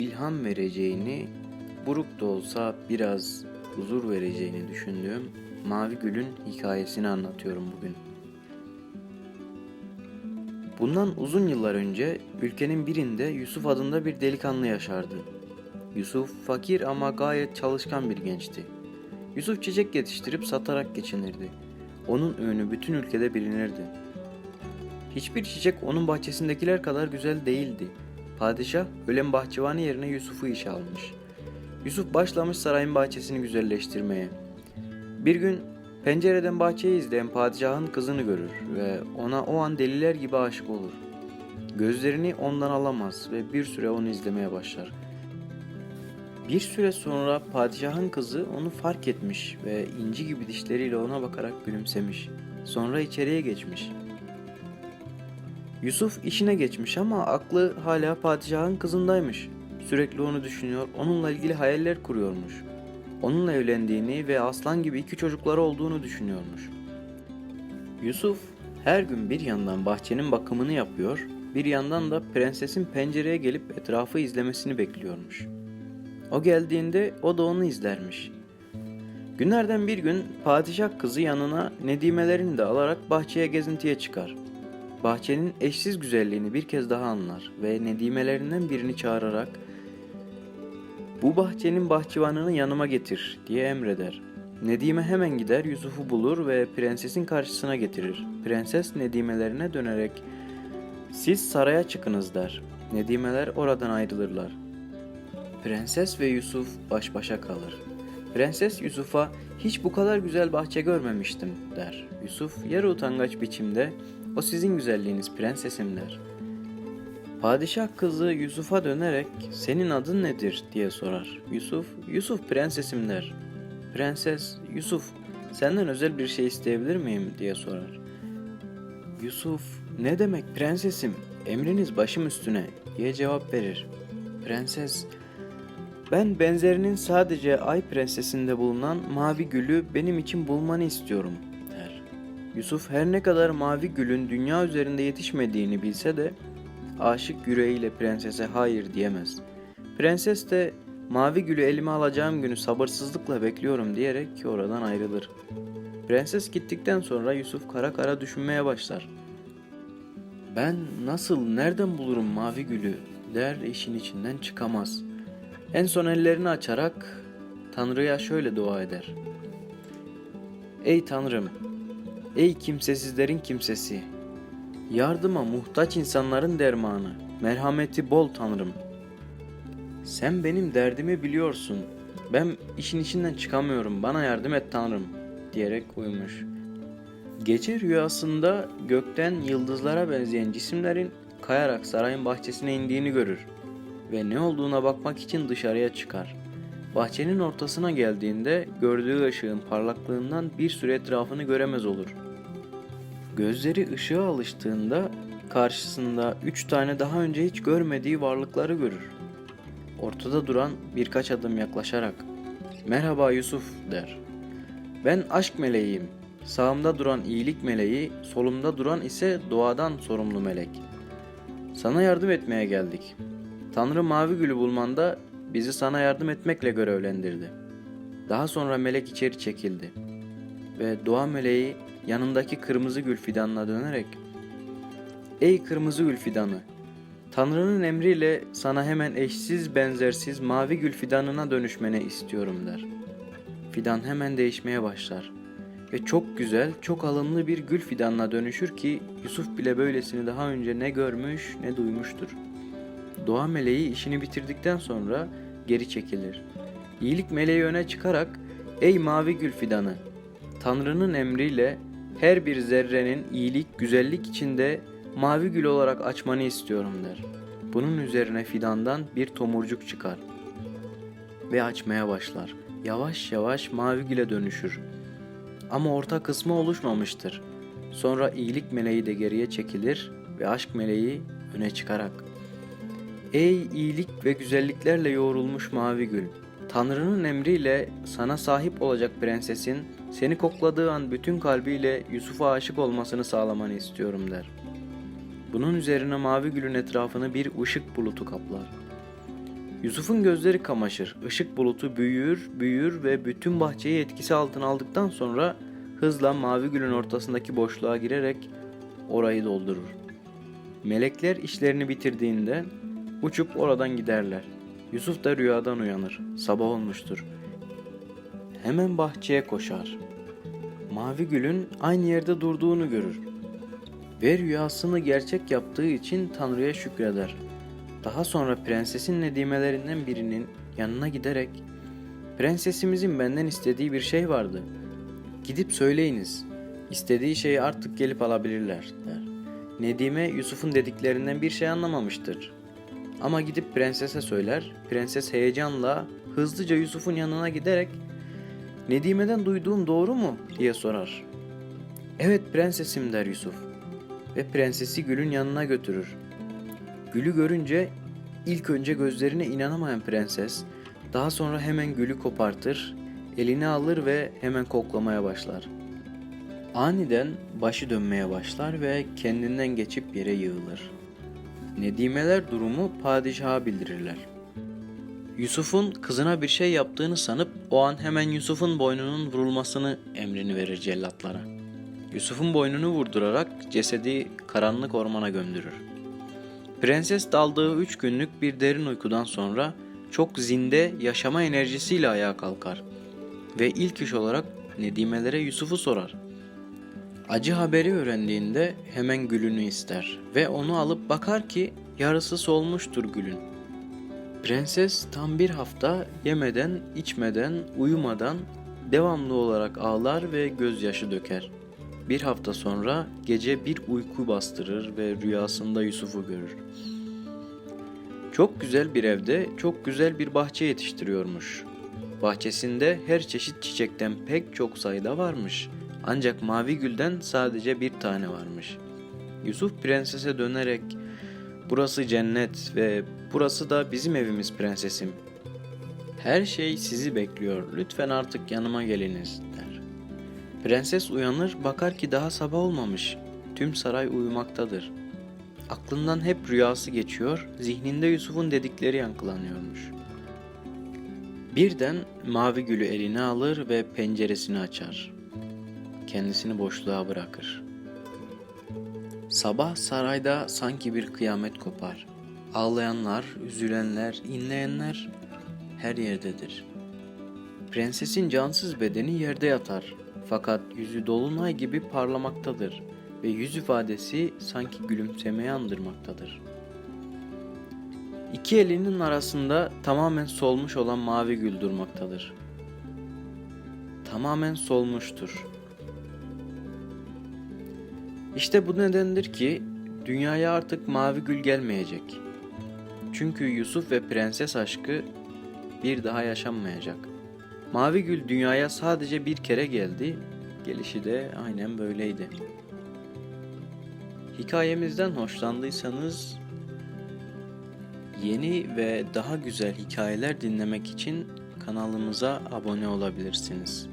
ilham vereceğini, buruk da olsa biraz huzur vereceğini düşündüğüm Mavi Gül'ün hikayesini anlatıyorum bugün. Bundan uzun yıllar önce ülkenin birinde Yusuf adında bir delikanlı yaşardı. Yusuf fakir ama gayet çalışkan bir gençti. Yusuf çiçek yetiştirip satarak geçinirdi. Onun ünü bütün ülkede bilinirdi. Hiçbir çiçek onun bahçesindekiler kadar güzel değildi. Padişah ölen bahçıvanı yerine Yusuf'u işe almış. Yusuf başlamış sarayın bahçesini güzelleştirmeye. Bir gün pencereden bahçeyi izleyen padişahın kızını görür ve ona o an deliler gibi aşık olur. Gözlerini ondan alamaz ve bir süre onu izlemeye başlar. Bir süre sonra padişahın kızı onu fark etmiş ve inci gibi dişleriyle ona bakarak gülümsemiş. Sonra içeriye geçmiş. Yusuf işine geçmiş ama aklı hala padişahın kızındaymış. Sürekli onu düşünüyor, onunla ilgili hayaller kuruyormuş. Onunla evlendiğini ve aslan gibi iki çocukları olduğunu düşünüyormuş. Yusuf her gün bir yandan bahçenin bakımını yapıyor, bir yandan da prensesin pencereye gelip etrafı izlemesini bekliyormuş. O geldiğinde o da onu izlermiş. Günlerden bir gün padişah kızı yanına nedimelerini de alarak bahçeye gezintiye çıkar. Bahçenin eşsiz güzelliğini bir kez daha anlar ve nedimelerinden birini çağırarak bu bahçenin bahçıvanını yanıma getir diye emreder. Nedime hemen gider Yusuf'u bulur ve prensesin karşısına getirir. Prenses Nedimelerine dönerek siz saraya çıkınız der. Nedimeler oradan ayrılırlar. Prenses ve Yusuf baş başa kalır. Prenses Yusuf'a hiç bu kadar güzel bahçe görmemiştim der. Yusuf yarı utangaç biçimde o sizin güzelliğiniz prensesim der. Padişah kızı Yusuf'a dönerek senin adın nedir diye sorar. Yusuf, Yusuf prensesim der. Prenses, Yusuf senden özel bir şey isteyebilir miyim diye sorar. Yusuf, ne demek prensesim, emriniz başım üstüne diye cevap verir. Prenses, ben benzerinin sadece Ay Prensesi'nde bulunan mavi gülü benim için bulmanı istiyorum der. Yusuf her ne kadar mavi gülün dünya üzerinde yetişmediğini bilse de aşık yüreğiyle prensese hayır diyemez. Prenses de mavi gülü elime alacağım günü sabırsızlıkla bekliyorum diyerek oradan ayrılır. Prenses gittikten sonra Yusuf kara kara düşünmeye başlar. Ben nasıl, nereden bulurum mavi gülü der işin içinden çıkamaz. En son ellerini açarak Tanrı'ya şöyle dua eder. Ey Tanrım, ey kimsesizlerin kimsesi, yardıma muhtaç insanların dermanı, merhameti bol Tanrım. Sen benim derdimi biliyorsun. Ben işin içinden çıkamıyorum. Bana yardım et Tanrım diyerek uyumuş. Gece rüyasında gökten yıldızlara benzeyen cisimlerin kayarak sarayın bahçesine indiğini görür ve ne olduğuna bakmak için dışarıya çıkar. Bahçenin ortasına geldiğinde gördüğü ışığın parlaklığından bir süre etrafını göremez olur. Gözleri ışığa alıştığında karşısında üç tane daha önce hiç görmediği varlıkları görür. Ortada duran birkaç adım yaklaşarak "Merhaba Yusuf." der. "Ben aşk meleğiyim. Sağımda duran iyilik meleği, solumda duran ise doğadan sorumlu melek. Sana yardım etmeye geldik. Tanrı mavi gülü bulmanda bizi sana yardım etmekle görevlendirdi. Daha sonra melek içeri çekildi ve doğa meleği yanındaki kırmızı gül fidanına dönerek Ey kırmızı gül fidanı! Tanrı'nın emriyle sana hemen eşsiz benzersiz mavi gül fidanına dönüşmeni istiyorum der. Fidan hemen değişmeye başlar ve çok güzel, çok alımlı bir gül fidanına dönüşür ki Yusuf bile böylesini daha önce ne görmüş ne duymuştur. Doğa meleği işini bitirdikten sonra geri çekilir. İyilik meleği öne çıkarak ''Ey mavi gül fidanı, Tanrı'nın emriyle her bir zerrenin iyilik, güzellik içinde mavi gül olarak açmanı istiyorum.'' der. Bunun üzerine fidandan bir tomurcuk çıkar ve açmaya başlar. Yavaş yavaş mavi güle dönüşür. Ama orta kısmı oluşmamıştır. Sonra iyilik meleği de geriye çekilir ve aşk meleği öne çıkarak Ey iyilik ve güzelliklerle yoğrulmuş mavi gül! Tanrı'nın emriyle sana sahip olacak prensesin seni kokladığı an bütün kalbiyle Yusuf'a aşık olmasını sağlamanı istiyorum der. Bunun üzerine mavi gülün etrafını bir ışık bulutu kaplar. Yusuf'un gözleri kamaşır. Işık bulutu büyür, büyür ve bütün bahçeyi etkisi altına aldıktan sonra hızla mavi gülün ortasındaki boşluğa girerek orayı doldurur. Melekler işlerini bitirdiğinde uçup oradan giderler. Yusuf da rüyadan uyanır. Sabah olmuştur. Hemen bahçeye koşar. Mavi gülün aynı yerde durduğunu görür. Ve rüyasını gerçek yaptığı için Tanrı'ya şükreder. Daha sonra prensesin nedimelerinden birinin yanına giderek Prensesimizin benden istediği bir şey vardı. Gidip söyleyiniz. İstediği şeyi artık gelip alabilirler der. Nedime Yusuf'un dediklerinden bir şey anlamamıştır. Ama gidip prensese söyler. Prenses heyecanla hızlıca Yusuf'un yanına giderek Nedime'den duyduğum doğru mu diye sorar. Evet prensesim der Yusuf ve prensesi Gül'ün yanına götürür. Gül'ü görünce ilk önce gözlerine inanamayan prenses daha sonra hemen Gül'ü kopartır, eline alır ve hemen koklamaya başlar. Aniden başı dönmeye başlar ve kendinden geçip yere yığılır. Nedimeler durumu padişaha bildirirler. Yusuf'un kızına bir şey yaptığını sanıp o an hemen Yusuf'un boynunun vurulmasını emrini verir cellatlara. Yusuf'un boynunu vurdurarak cesedi karanlık ormana gömdürür. Prenses daldığı üç günlük bir derin uykudan sonra çok zinde yaşama enerjisiyle ayağa kalkar ve ilk iş olarak Nedimelere Yusuf'u sorar. Acı haberi öğrendiğinde hemen gülünü ister ve onu alıp bakar ki yarısı solmuştur gülün. Prenses tam bir hafta yemeden, içmeden, uyumadan devamlı olarak ağlar ve gözyaşı döker. Bir hafta sonra gece bir uyku bastırır ve rüyasında Yusuf'u görür. Çok güzel bir evde çok güzel bir bahçe yetiştiriyormuş. Bahçesinde her çeşit çiçekten pek çok sayıda varmış. Ancak mavi gülden sadece bir tane varmış. Yusuf prensese dönerek Burası cennet ve burası da bizim evimiz prensesim. Her şey sizi bekliyor. Lütfen artık yanıma geliniz der. Prenses uyanır bakar ki daha sabah olmamış. Tüm saray uyumaktadır. Aklından hep rüyası geçiyor, zihninde Yusuf'un dedikleri yankılanıyormuş. Birden mavi gülü eline alır ve penceresini açar. Kendisini boşluğa bırakır. Sabah sarayda sanki bir kıyamet kopar. Ağlayanlar, üzülenler, inleyenler her yerdedir. Prensesin cansız bedeni yerde yatar. Fakat yüzü dolunay gibi parlamaktadır ve yüz ifadesi sanki gülümsemeyi andırmaktadır. İki elinin arasında tamamen solmuş olan mavi gül durmaktadır. Tamamen solmuştur. İşte bu nedendir ki dünyaya artık mavi gül gelmeyecek. Çünkü Yusuf ve prenses aşkı bir daha yaşanmayacak. Mavi gül dünyaya sadece bir kere geldi, gelişi de aynen böyleydi. Hikayemizden hoşlandıysanız yeni ve daha güzel hikayeler dinlemek için kanalımıza abone olabilirsiniz.